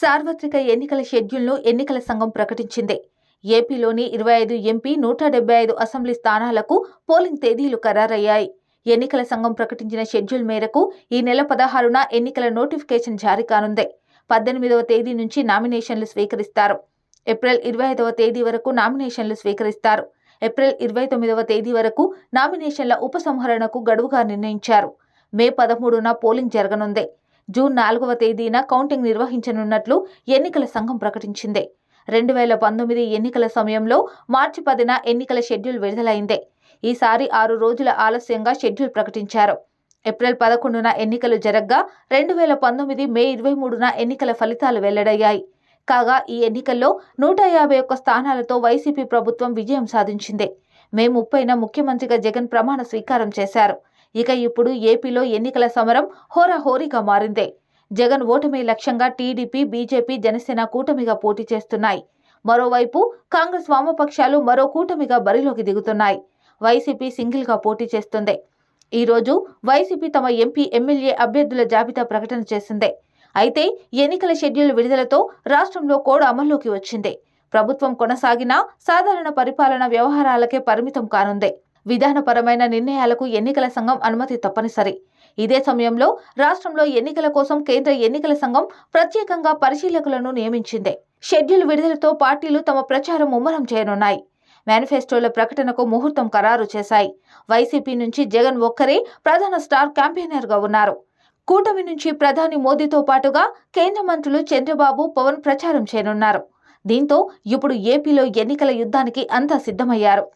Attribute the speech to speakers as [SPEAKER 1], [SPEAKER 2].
[SPEAKER 1] సార్వత్రిక ఎన్నికల షెడ్యూల్ను ఎన్నికల సంఘం ప్రకటించింది. ఏపీలోని ఇరవై ఐదు ఎంపీ నూట డెబ్బై ఐదు అసెంబ్లీ స్థానాలకు పోలింగ్ తేదీలు ఖరారయ్యాయి. ఎన్నికల సంఘం ప్రకటించిన షెడ్యూల్ మేరకు ఈ నెల పదహారున ఎన్నికల నోటిఫికేషన్ జారీ కానుంది. పద్దెనిమిదవ తేదీ నుంచి నామినేషన్లు స్వీకరిస్తారు. ఏప్రిల్ ఇరవై ఐదవ తేదీ వరకు నామినేషన్లు స్వీకరిస్తారు. ఏప్రిల్ ఇరవై తొమ్మిదవ తేదీ వరకు నామినేషన్ల ఉపసంహరణకు గడువుగా నిర్ణయించారు. మే పదమూడున పోలింగ్ జరగనుంది. జూన్ నాలుగవ తేదీన కౌంటింగ్ నిర్వహించనున్నట్లు ఎన్నికల సంఘం ప్రకటించింది. రెండు వేల పంతొమ్మిది ఎన్నికల సమయంలో మార్చి పదిన ఎన్నికల షెడ్యూల్ విడుదలైంది. ఈసారి ఆరు రోజుల ఆలస్యంగా షెడ్యూల్ ప్రకటించారు. ఏప్రిల్ పదకొండున ఎన్నికలు జరగ్గా రెండు వేల పంతొమ్మిది మే ఇరవై మూడున ఎన్నికల ఫలితాలు వెల్లడయ్యాయి. కాగా ఈ ఎన్నికల్లో నూట యాభై ఒక్క స్థానాలతో వైసీపీ ప్రభుత్వం విజయం సాధించింది. మే ముప్పైన ముఖ్యమంత్రిగా జగన్ ప్రమాణ స్వీకారం చేశారు. ఇక ఇప్పుడు ఏపీలో ఎన్నికల సమరం హోరాహోరీగా మారింది. జగన్ ఓటమి లక్ష్యంగా టీడీపీ బీజేపీ జనసేన కూటమిగా పోటీ చేస్తున్నాయి. మరోవైపు కాంగ్రెస్ వామపక్షాలు మరో కూటమిగా బరిలోకి దిగుతున్నాయి. వైసీపీ సింగిల్గా పోటీ చేస్తుంది. ఈ రోజు వైసీపీ తమ ఎంపీ ఎమ్మెల్యే అభ్యర్థుల జాబితా ప్రకటన చేసింది. అయితే ఎన్నికల షెడ్యూల్ విడుదలతో రాష్ట్రంలో కోడ్ అమల్లోకి వచ్చింది. ప్రభుత్వం కొనసాగినా సాధారణ పరిపాలన వ్యవహారాలకే పరిమితం కానుంది. విధానపరమైన నిర్ణయాలకు ఎన్నికల సంఘం అనుమతి తప్పనిసరి. ఇదే సమయంలో రాష్ట్రంలో ఎన్నికల కోసం కేంద్ర ఎన్నికల సంఘం ప్రత్యేకంగా పరిశీలకులను నియమించింది. షెడ్యూల్ విడుదలతో పార్టీలు తమ ప్రచారం ముమ్మరం చేయనున్నాయి. మేనిఫెస్టోల ప్రకటనకు ముహూర్తం ఖరారు చేశాయి. వైసీపీ నుంచి జగన్ ఒక్కరే ప్రధాన స్టార్ క్యాంపెయినర్గా ఉన్నారు. కూటమి నుంచి ప్రధాని మోదీతో పాటుగా కేంద్ర మంత్రులు చంద్రబాబు పవన్ ప్రచారం చేయనున్నారు. దీంతో ఇప్పుడు ఏపీలో ఎన్నికల యుద్ధానికి అంతా సిద్ధమయ్యారు.